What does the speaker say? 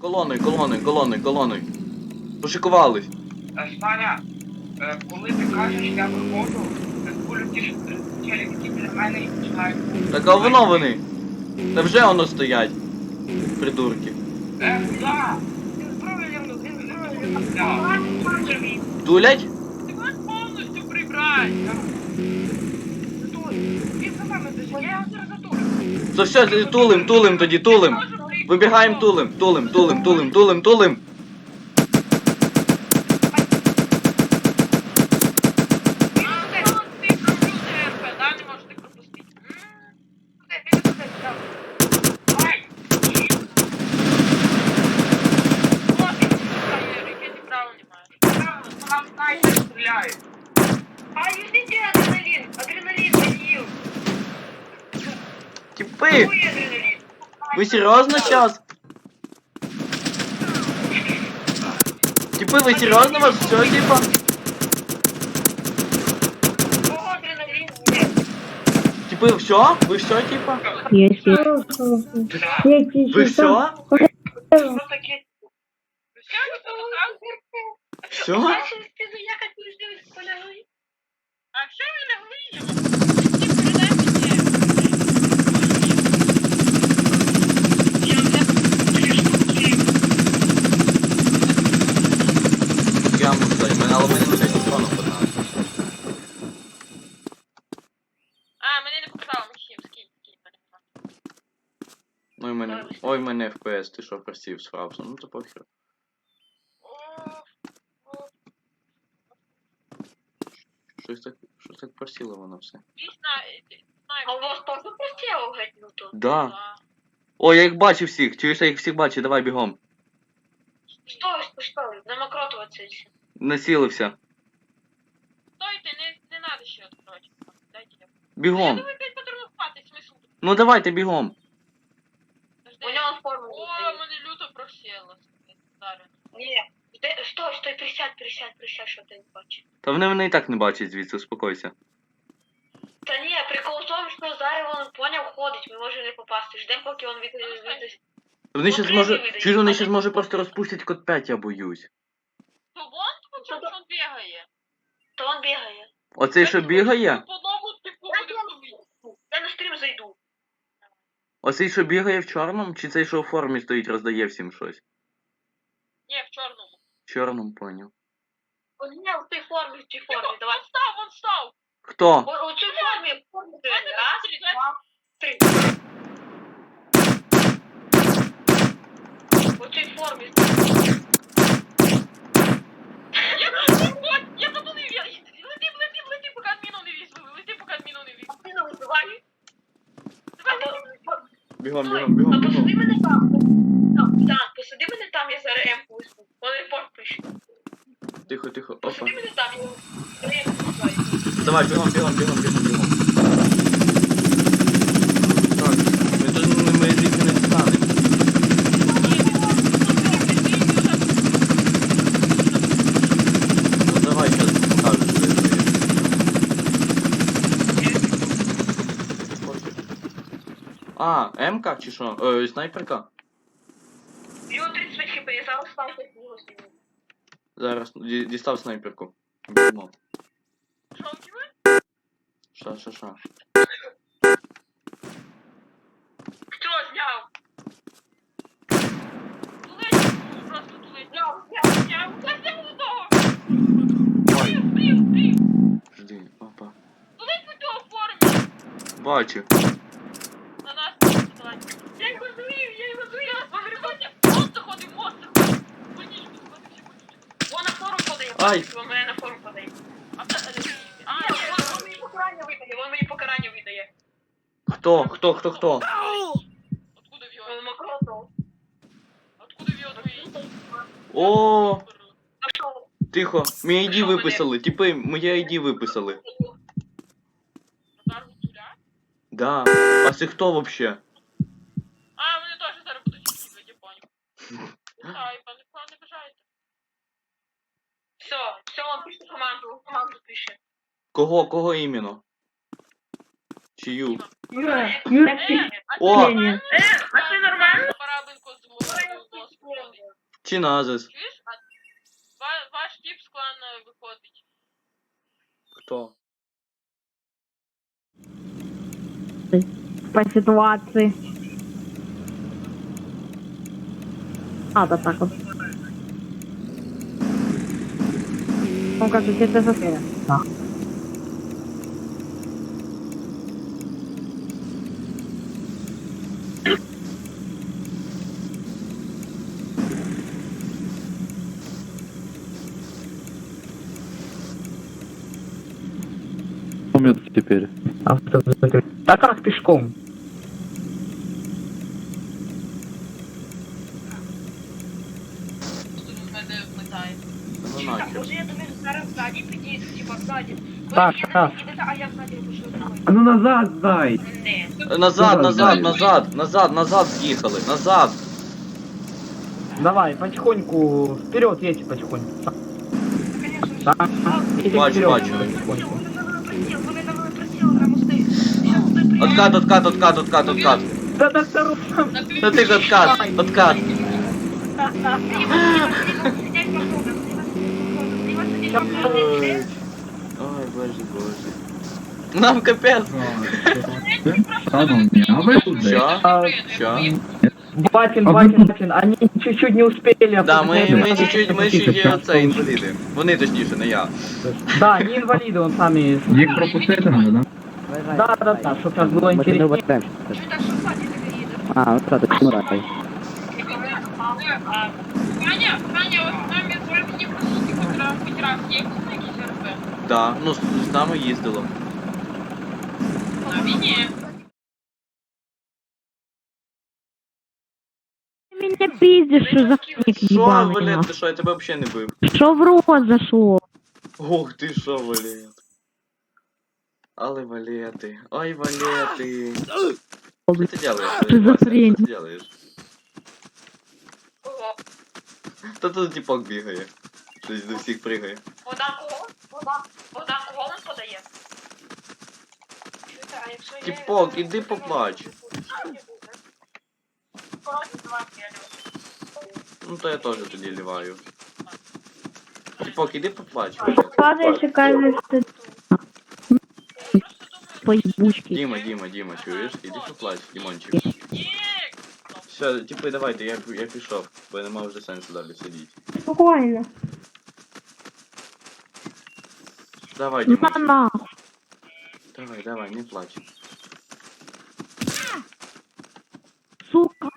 Колоною, колоною, колоною, колоною. Пошикувались. Е, Саня, е, коли ти кажеш, я виходжу, е, кулю ті ж е, які біля мене і починають. Так а воно вони. Та вже воно стоять. Придурки. Е, да! Тулять? Ти можеш повністю прибрати. Тут, він за мене десь, я його зараз затулю. То все, тулим, тулим тоді, тулим. Вибігаємо тулим, тулим, тулим, тулим, тулим, тулим. Ви серйозно сейчас? Типи, ви серйозно вас все, типа? Кого адреналин? Нет. Типи, все? Ви все, типа? Есть, есть. Ви все? Все-таки. Все? Начали спину ехать, переждем, полягай. А що ви лягли? Я можу дати, мене, але мене не телефону подав. А, мене не показало, Максим, скинь, скинь, мене нема. Ой, мене, ой, мене FPS, ти що просів справся? Ну то похер. Щось так, щось так просіло воно все. Дійсно, А у вас тоже просел гатнуто? Да. О, я їх бачу всіх, чуєш, я їх всіх бачу, давай бігом. Что? На мокротоваться еще. Насілився. Стойте, не, не надо ще открывать. Дайте я. Я думаю, опять патрулювати, смисл. Ну давайте бігом. У него форму. О, мене люто просіло. Зараз. Нет. Стой, стой, стой, присядь, присядь, присядь, що ти не бачиш. Та вони мене і так не бачать звідси, успокойся. Та ні, прикол в тому, що зараз він поняв ходить, ми можемо не попасти. Ждемо, поки він від... від... Вони Ну, щас привіт, може. Віда, Чуєш, вони ти- може просто розпустять код 5, я боюсь. То вон, що він бігає. То він бігає. Оцей, що бігає? По одному типу буде ходити. Я на стрім зайду. Оцей, що бігає в чорному, чи цей, що у формі стоїть, роздає всім щось? Ні, в чорному. В чорному поняв. Ні, в тій формі, в тій формі, давай. давай. став, он став. Хто? У, цій формі, в формі. Раз, два, три. У цій формі. Я вот, я подумав, я лети, лети, лети, поки адміну не візьму, лети, поки адміну не візьму. Ти не вибивай. Давай, Або- давай. Бігом, бігом, бігом, а посади бігом. мене там. Там, так, посади мене там, я зараз М пуску. Вони репорт пише. Тихо, тихо, опа. Посади мене там, я М пусту. Давай, бігом, бігом, бігом, бігом, бігом. Так, ми тут не ми звідси не дістанемо. Ну давай, зараз покажу, що я знаю. А, М-ка чи що? Е, снайперка? Його 35 хп, я зараз снайпер його зніму. Зараз ді- дістав снайперку. Біжимо. Що у тебе? Ша, ша, ша. Хто зняв? Тулить, просто тулить. Зняв, одного. Ой, жди, опа. Тулить формі. Бачу. На нас давай. Я його зрив, я його зрив. Погребання. Монстр ходить, монстр. Больничку, схватився больничку. Вон на форум подає. Ай. Вон мене на форум подає. А та, а, ні, вон, вон мені покарання видає, вон мені покарання видає. Хто? Хто, хто, хто? Откуда в його? Вон Макротов. Откуда в його твої? О, тихо. Мій ID виписали. Типи, моє ID виписали. Да. А це хто вообще? А, вони теж зараз будуть я понял. Ай, пане, пане, бажаєте. Все, все, он пише команду, команду пише. Кого, кого іменно? Чию? Юра, Юра, Е, О! ти нормально? а ти нормально? Парабенко з мовою. Чи назис? Чуєш? А ва- ваш тип з клана виходить. Хто? по ситуации. А, да так вот. com capacete dessa assim, feira. Né? Tá. Um minuto, Tipeira. Ah, tá, cara, que tá piscou. Tudo vai Ну Чекай, нахер. може я до них зараз ззаді підійду, типа ззаді. Ви Так, їдете, так. їдете, а я ззаді пишу другою. А ну назад дай! Не. Назад, Давай, назад, давай. назад, назад, назад з'їхали, назад. Давай, потихоньку. Вперед едь потихоньку. Конечно, Да. Иди Бачу, вперед бачу. потихоньку. Вони навели приціл на мости. Щас той приїде. Откат, откат, откат, откат, откат. Да да да. Та ти ж откат, откат. Сидять по Ой, ой, боже, боже. Нам капець. Шановні, а ви тут де? Що? А, Що? Батин, А вы Батин, тут- Батин, они чуть-чуть не успели. Да, ми, обсуждать. ми чуть-чуть, ми чуть оце інваліди. Вони точніше, не я. Да, не инвалиды, он сами. Їх пропустити треба, да? Да, да, да, чтобы сейчас было интереснее. Чуй так, що ззаді тебе їде. А, ну так, так ну рай. А, Таня, Таня, ось нам я зробив мені просити хоч раз, хоч раз є якісь якісь РП. Да, ну з, з нами їздило. На війні. Ты меня пиздишь, шизофреник Що, ебаный. блядь, нахуй. ти що, я тебе взагалі не бив. Что в рот зашло? Ох ти що, валет. Але валети. Ой, валети. Что ты делаешь? Шизофрения. Что ты делаешь? Ого. Та тут типок бігає. Щось до всіх пригає. Вода кого? Вода. Вода кого нам подає? Чуєте, а якщо я... Тіпок, іди поплач. Ну то я теж тоді ліваю. Тіпок, іди поплач. Падаешь и кажется, поебучки. Діма, Діма, Діма, чуєш? Іди поплач, Дімончик. Ні! Все, типу, давайте, я, я пішов, бо нема вже сенсу далі сидіти. Спокойно. Давай, На Дімончик. Давай, давай, не плач. Сука.